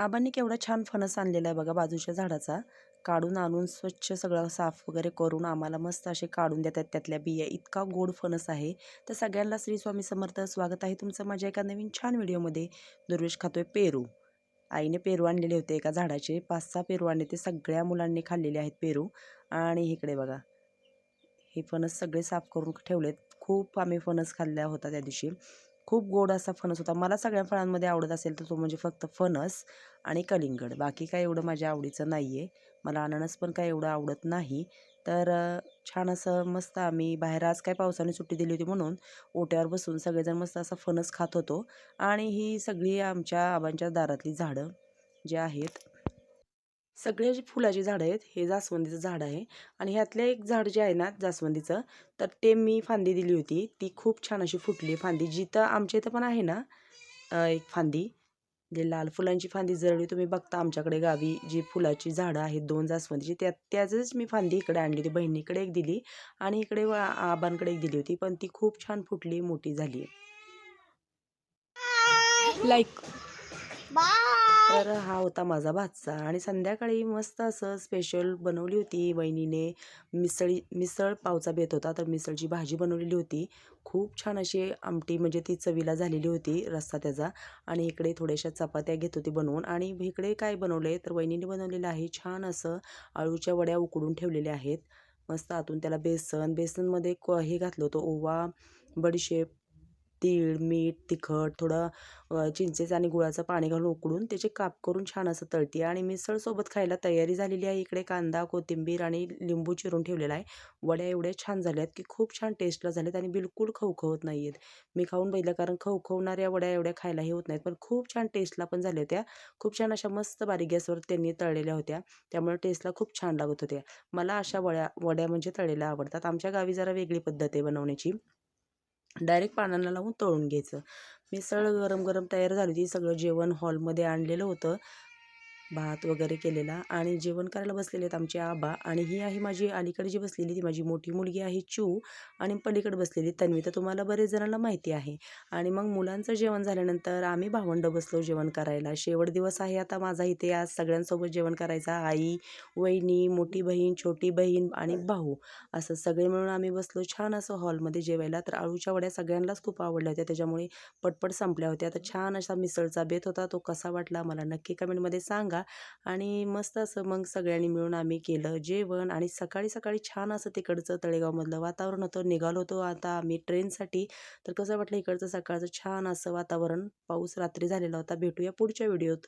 आबांनी केवढा छान फणस आणलेला आहे बघा बाजूच्या झाडाचा. काढून आणून स्वच्छ सगळं साफ वगैरे करून आम्हाला मस्त असे काढून देतात त्यातल्या बिया. इतका गोड फणस आहे. तर सगळ्यांना श्री स्वामी समर्थ स्वागत आहे तुमचं माझ्या एका नवीन छान व्हिडिओमध्ये. दुर्वेश खातोय पेरू. आईने पेरू आणलेले होते एका झाडाचे. पाच सहा पेरू आणले ते सगळ्या मुलांनी खाल्लेले आहेत पेरू. आणि इकडे बघा. हे फणस सगळे साफ करून ठेवलेत. खूप आम्ही फणस खाल्ला होता त्या दिवशी. खूप गोड असा फणस होता. मला सगळ्या फळांमध्ये आवडत असेल तर तो म्हणजे फक्त फणस आणि कलिंगड. बाकी काय एवढं माझ्या आवडीचं नाही आहे मला अननस पण काय एवढं आवडत नाही. तर छान असं मस्त आम्ही बाहेर आज काय पावसाने सुट्टी दिली होती म्हणून ओट्यावर बसून सगळेजण मस्त असं फणस खात होतो. आणि ही सगळी आमच्या आबांच्या दारातली झाडं जे आहेत सगळे जे फुलाची झाडं आहेत हे जास्वंदीचं झाड आहे. आणि ह्यातलं एक झाड जे आहे ना जास्वंदीचं तर ते मी फांदी दिली होती. ती खूप छान अशी फुटली फांदी. जिथं आमच्या इथं पण आहे ना एक फांदी जे लाल फुलांची फांदी जळली तुम्ही बघता आमच्याकडे गावी जी फुलाची झाडं आहेत दोन जास्वंदीची त्या त्याचंच मी फांदी इकडे आणली होती. बहिणीकडे एक दिली आणि इकडे आबांकडे एक दिली होती. पण ती खूप छान फुटली मोठी झाली. लाईक तर हा होता माझा भातचा आणि संध्याकाळी मस्त असं स्पेशल बनवली होती वहिनीने मिसळी मिसळ पावचा बेत होता तर मिसळची भाजी बनवलेली होती. खूप छान अशी आमटी म्हणजे ती चवीला झालेली होती रस्सा त्याचा. आणि इकडे थोड्याशा चपात्या घेत होती बनवून. आणि इकडे काय बनवले तर वहिनीने बनवलेलं आहे छान असं आळूच्या वड्या उकडून ठेवलेल्या आहेत. मस्त आतून त्याला बेसन बेसनमध्ये क हे घातलं होतं ओवा बडीशेप तीळ मीठ तिखट थोडं चिंचेचं आणि गुळाचं पाणी घालून उकडून त्याचे काप करून छान असं तळते आणि मिसळसोबत खायला तयारी झालेली आहे. इकडे कांदा कोथिंबीर आणि लिंबू चिरून ठेवलेला आहे. वड्या एवढ्या छान झाल्यात की खूप छान टेस्टला झाल्यात आणि बिलकुल खवखवत नाही आहेत मी खाऊन बघितलं कारण खवखवणाऱ्या वड्या एवढ्या खायलाही होत नाहीत. पण खूप छान टेस्टला पण झाल्या होत्या. खूप छान अशा मस्त बारीक गॅसवर त्यांनी तळलेल्या होत्या. त्यामुळे टेस्टला खूप छान लागत होत्या. मला अशा वड्या वड्या म्हणजे तळलेल्या आवडतात. आमच्या गावी जरा वेगळी पद्धत आहे बनवण्याची. डायरेक्ट पानांना लावून तळून घ्यायचं. मिसळ गरम गरम तयार झाली होती. सगळं जेवण हॉलमध्ये आणलेलं होतं. भात वगैरे केलेला आणि जेवण करायला बसलेले आहेत आमचे आबा आणि ही आहे माझी अलीकडे जी बसलेली ती माझी मोठी मुलगी आहे चू आणि पलीकडे बसलेली तन्वी. तर तुम्हाला बरेच जणांना माहिती आहे. आणि मग मुलांचं जेवण झाल्यानंतर आम्ही भावंड बसलो जेवण करायला. शेवट दिवस आहे आता माझा इथे आज सगळ्यांसोबत जेवण करायचा. आई वहिनी मोठी बहीण छोटी बहीण आणि भाऊ असं सगळे मिळून आम्ही बसलो छान असं हॉलमध्ये जेवायला. तर आळूच्या वड्या सगळ्यांनाच खूप आवडल्या होत्या. त्याच्यामुळे पटपट संपल्या होत्या. तर छान असा मिसळचा बेत होता. तो कसा वाटला मला नक्की कमेंटमध्ये सांगा. आणि मस्त असं मग सगळ्यांनी मिळून आम्ही केलं जेवण आणि सकाळी सकाळी छान असं तिकडचं तळेगावमधलं वातावरण होतं. निघालो होतो आता आम्ही ट्रेनसाठी. तर कसं वाटलं इकडचं सकाळचं छान असं वातावरण. पाऊस रात्री झालेला होता. भेटूया पुढच्या व्हिडिओत.